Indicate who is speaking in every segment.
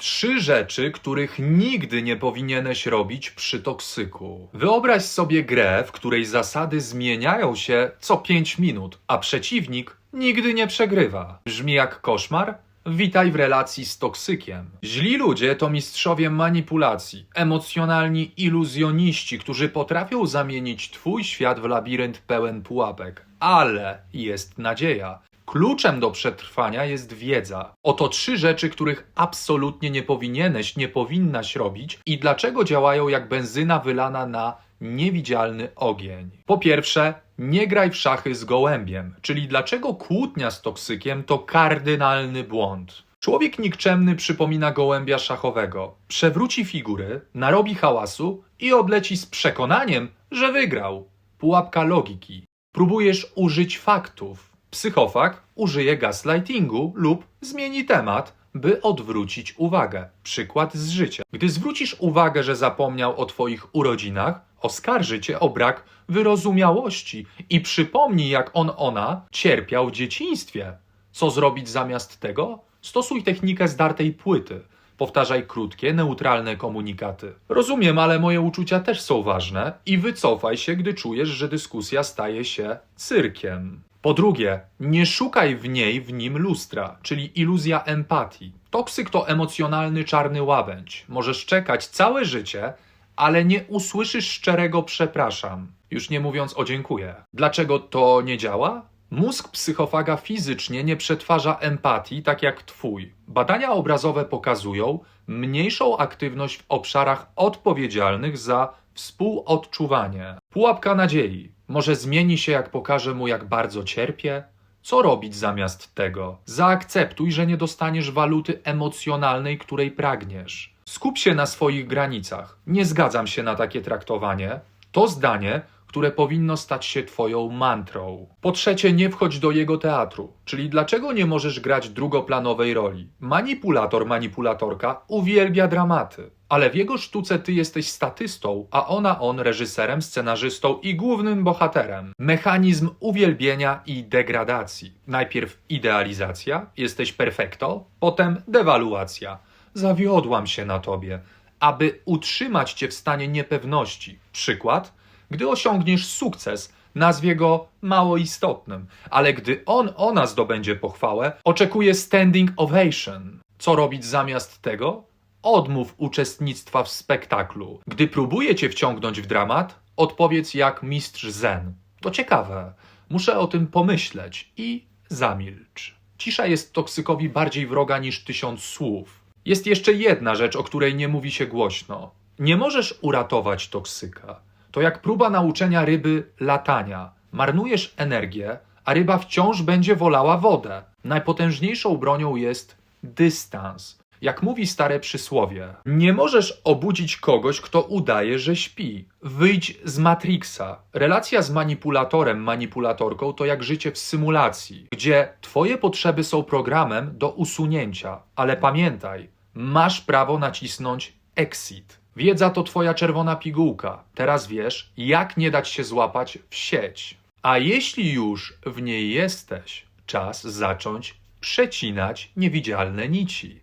Speaker 1: Trzy rzeczy, których nigdy nie powinieneś robić przy toksyku. Wyobraź sobie grę, w której zasady zmieniają się co 5 minut, a przeciwnik nigdy nie przegrywa. Brzmi jak koszmar? Witaj w relacji z toksykiem. Źli ludzie to mistrzowie manipulacji, emocjonalni iluzjoniści, którzy potrafią zamienić twój świat w labirynt pełen pułapek. Ale jest nadzieja. Kluczem do przetrwania jest wiedza. Oto trzy rzeczy, których absolutnie nie powinieneś, nie powinnaś robić i dlaczego działają jak benzyna wylana na niewidzialny ogień. Po pierwsze, nie graj w szachy z gołębiem, czyli dlaczego kłótnia z toksykiem to kardynalny błąd. Człowiek nikczemny przypomina gołębia szachowego. Przewróci figury, narobi hałasu i odleci z przekonaniem, że wygrał. Pułapka logiki. Próbujesz użyć faktów. Psychofak użyje gaslightingu lub zmieni temat, by odwrócić uwagę. Przykład z życia. Gdy zwrócisz uwagę, że zapomniał o Twoich urodzinach, oskarży Cię o brak wyrozumiałości i przypomni, jak on, ona cierpiał w dzieciństwie. Co zrobić zamiast tego? Stosuj technikę zdartej płyty. Powtarzaj krótkie, neutralne komunikaty. Rozumiem, ale moje uczucia też są ważne i wycofaj się, gdy czujesz, że dyskusja staje się cyrkiem. Po drugie, nie szukaj w niej, w nim lustra, czyli iluzja empatii. Toksyk to emocjonalny czarny łabędź. Możesz czekać całe życie, ale nie usłyszysz szczerego przepraszam, już nie mówiąc o dziękuję. Dlaczego to nie działa? Mózg psychofaga fizycznie nie przetwarza empatii tak jak twój. Badania obrazowe pokazują mniejszą aktywność w obszarach odpowiedzialnych za współodczuwanie. Pułapka nadziei. Może zmieni się, jak pokażę mu, jak bardzo cierpię? Co robić zamiast tego? Zaakceptuj, że nie dostaniesz waluty emocjonalnej, której pragniesz. Skup się na swoich granicach. Nie zgadzam się na takie traktowanie. To zdanie, które powinno stać się twoją mantrą. Po trzecie, nie wchodź do jego teatru. Czyli dlaczego nie możesz grać drugoplanowej roli? Manipulator, manipulatorka uwielbia dramaty. Ale w jego sztuce ty jesteś statystą, a ona on reżyserem, scenarzystą i głównym bohaterem. Mechanizm uwielbienia i degradacji. Najpierw idealizacja, jesteś perfekto, potem dewaluacja. Zawiodłam się na tobie. Aby utrzymać cię w stanie niepewności. Przykład? Gdy osiągniesz sukces, nazwie go mało istotnym, ale gdy on, ona zdobędzie pochwałę, oczekuje standing ovation. Co robić zamiast tego? Odmów uczestnictwa w spektaklu. Gdy próbuje cię wciągnąć w dramat, odpowiedz jak mistrz zen. To ciekawe. Muszę o tym pomyśleć i zamilcz. Cisza jest toksykowi bardziej wroga niż tysiąc słów. Jest jeszcze jedna rzecz, o której nie mówi się głośno. Nie możesz uratować toksyka. To jak próba nauczenia ryby latania. Marnujesz energię, a ryba wciąż będzie wolała wodę. Najpotężniejszą bronią jest dystans. Jak mówi stare przysłowie, nie możesz obudzić kogoś, kto udaje, że śpi. Wyjdź z Matrixa. Relacja z manipulatorem, manipulatorką to jak życie w symulacji, gdzie twoje potrzeby są programem do usunięcia. Ale pamiętaj, masz prawo nacisnąć exit. Wiedza to twoja czerwona pigułka. Teraz wiesz, jak nie dać się złapać w sieć. A jeśli już w niej jesteś, czas zacząć przecinać niewidzialne nici.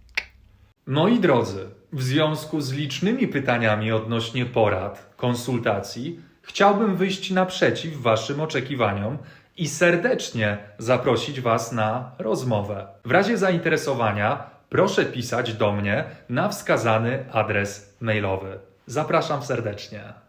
Speaker 1: Moi drodzy, w związku z licznymi pytaniami odnośnie porad, konsultacji, chciałbym wyjść naprzeciw Waszym oczekiwaniom i serdecznie zaprosić Was na rozmowę. W razie zainteresowania proszę pisać do mnie na wskazany adres mailowy. Zapraszam serdecznie.